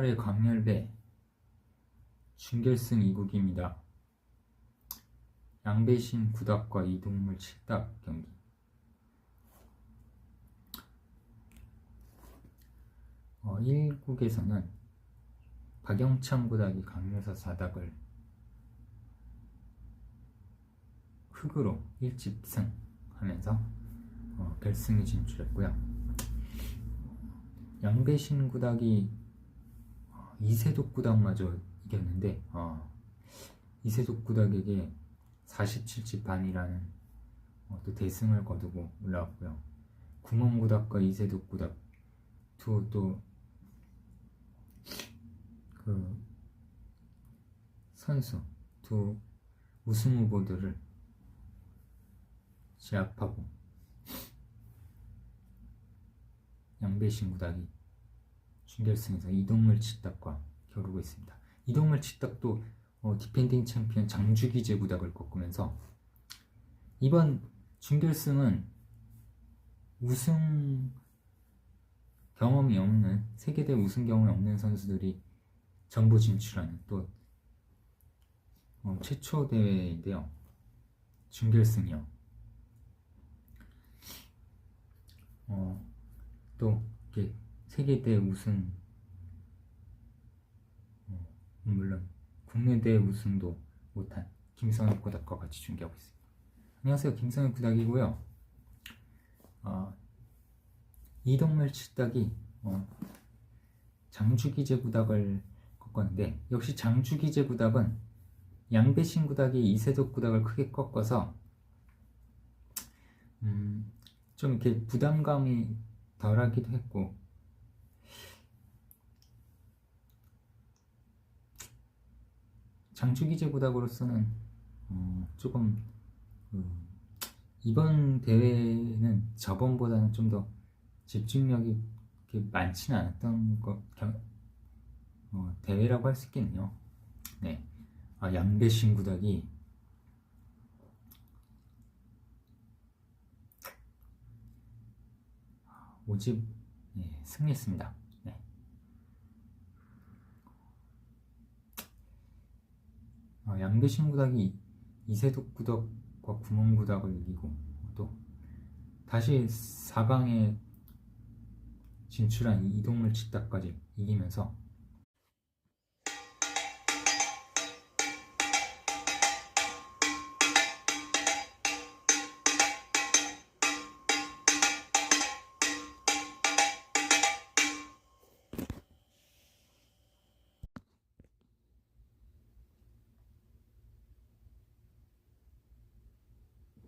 8회 광열배 준결승 2국입니다. 양배신 구닥과 이동물 칠딱 경기. 어, 1국에서는 박영창 구닥이 강요사 사닥을 흑으로 1집승 하면서 어, 결승에 진출했고요. 양배신 구닥이 어, 이세독 구닥마저 이겼는데 어, 이세독 구닥에게 47집 반이라는 어, 또 대승을 거두고 올라왔고요. 구멍 구닥과 이세독 구닥 두또 그 선수 두 우승 후보들을 제압하고 양배신 구닥이 준결승에서 이동물 치탁과 겨루고 있습니다. 이동물 치탁도 어, 디펜딩 챔피언 장주기제 구닥을 꺾으면서 이번 준결승은 우승 경험이 없는 세계대 우승 경험이 없는 선수들이 전부 진출하는 또 어, 최초 대회인데요. 준결승이요. 어, 또 이렇게 세계대 우승 어, 물론 국내대 우승도 못한 김성현 구닥과 같이 중계하고 있습니다. 안녕하세요, 김성현 구닥이고요. 어, 이동물 칠딱이 어, 장주기제 구닥을 꺾었는데 역시 장주기제 구닥은 양배신 구닥이 이세독 구닥을 크게 꺾어서 음, 좀 이렇게 부담감이 덜하기도 했고 장주기제 구닥으로서는 어, 조금 음, 이번 대회는 저번보다는 좀 더 집중력이 많지는 않았던 것 경- 어, 대회라고 할 수 있겠네요. 네, 아, 양배신 구닥이 오집 네, 승리했습니다. 네. 어, 양배신 구닥이 이세독 구닥과 구멍 구닥을 이기고 또 다시 4강에 진출한 이동물 치탁까지 이기면서